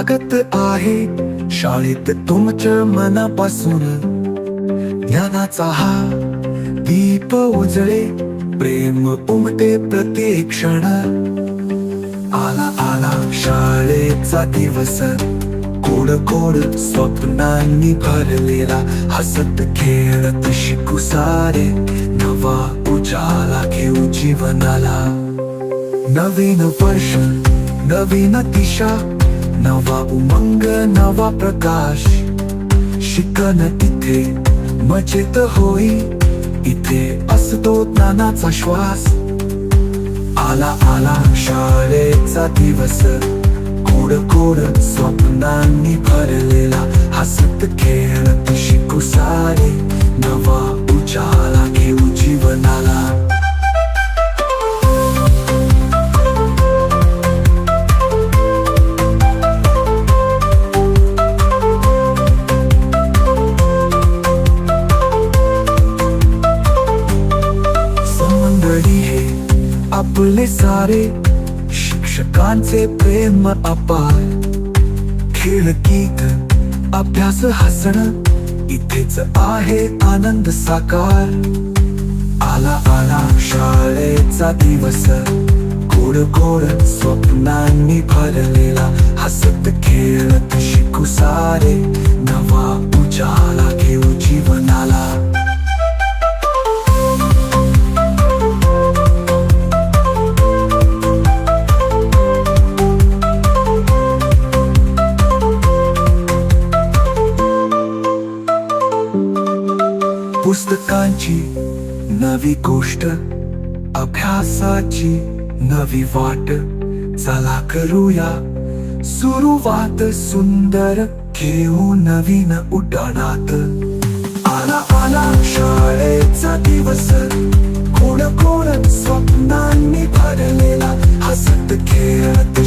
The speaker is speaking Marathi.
स्वागत आहे. शाळेत तुमच्या मनापासून ज्ञानाचा हा दीप उजळे. प्रेम उमटे प्रत्येक क्षण. आला आला शाळेचा दिवस. कोड कोड स्वप्नांनी भरलेला हसत खेळत शिकू सारे नवा उजाला घेऊ जीवनाला. नवीन वर्ष नवीन दिशा. नवा उमंग नवा प्रकाश. शिकन इथे मजेत होई. इथे असतो ज्ञानाचा श्वास. आला आला शाळेचा दिवस. कोड कोड स्वप्नांनी भरलेला हसत खेळ आपले सारे शिक्षकांचे प्रेम अपार. खेळ गीत अभ्यास हसण इथेच आहे आनंद साकार. आला आला शाळेचा दिवस. गोड गोड स्वप्नांनी भरलेला हसत खेळत शिकू सारे. नवा उजाला घेऊ जीवनाला. पुस्तकांची नवी गोष्ट अभ्यासाची नवी वाट. चला करूया सुरुवात सुंदर घेऊ नवीन उड्डाणात. आला आला शाळेचा दिवस. कोण कोण स्वप्नांनी भरलेला हसत खेळत.